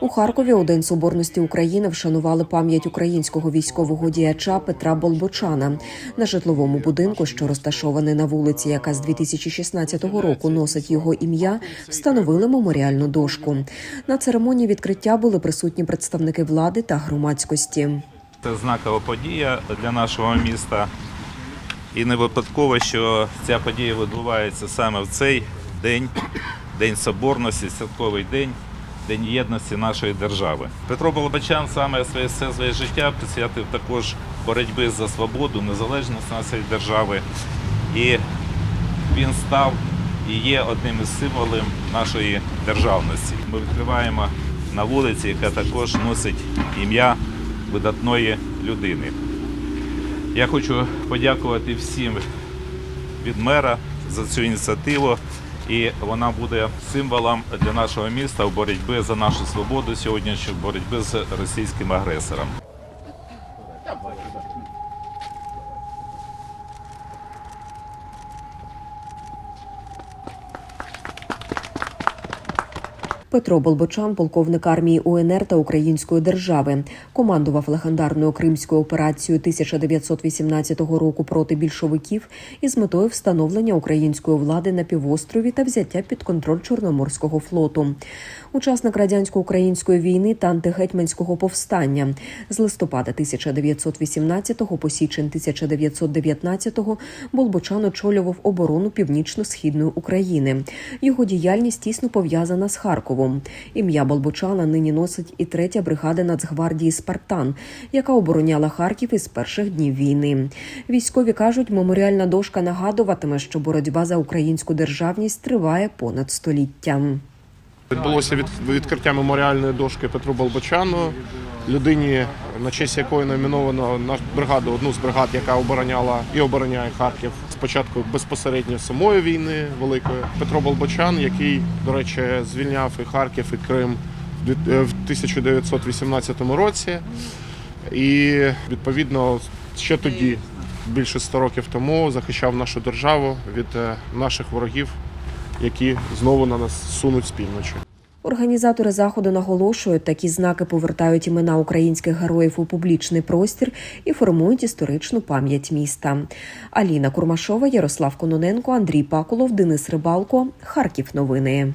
У Харкові у День Соборності України вшанували пам'ять українського військового діяча Петра Болбочана на житловому будинку, що розташований на вулиці, яка з 2016 року носить його ім'я. Встановили меморіальну дошку. На церемонії відкриття були присутні представники влади та громадськості. Це знакова подія для нашого міста. І не випадково, що ця подія відбувається саме в цей день, День Соборності, святковий день, День єдності нашої держави. Петро Болбачан саме своє все своє життя присвятив також боротьбі за свободу, незалежність нашої держави. І він став і є одним із символів нашої державності. Ми відкриваємо на вулиці, яка також носить ім'я видатної людини. Я хочу подякувати всім від мера за цю ініціативу. І вона буде символом для нашого міста в боротьбі за нашу свободу сьогоднішньої боротьби з російським агресором. Петро Болбочан, полковник армії УНР та Української держави, командував легендарною кримською операцією 1918 року проти більшовиків із метою встановлення української влади на півострові та взяття під контроль Чорноморського флоту. Учасник радянсько-української війни та антигетьманського повстання з листопада 1918 по січень 1919 Болбочан очолював оборону північно-східної України. Його діяльність тісно пов'язана з Харковом. Ім'я Болбочана нині носить і третя бригада Нацгвардії Спартан, яка обороняла Харків із перших днів війни. Військові кажуть, меморіальна дошка нагадуватиме, що боротьба за українську державність триває понад століттям. Відбулося від, відкриття меморіальної дошки Петру Болбочану, людині, на честь якої номіновано нашу бригаду, одну з бригад, яка обороняла і обороняє Харків спочатку безпосередньо самої війни великої. Петро Болбочан, який, до речі, звільняв і Харків, і Крим в дві- е, в 1918 році. І відповідно ще тоді, більше 100 років тому, захищав нашу державу від е, наших ворогів, які знову на нас сунуть з півночі. Організатори заходу наголошують, такі знаки повертають імена українських героїв у публічний простір і формують історичну пам'ять міста. Аліна Курмашова, Ярослав Кононенко, Андрій Пакулов, Денис Рибалко. Харків. Новини.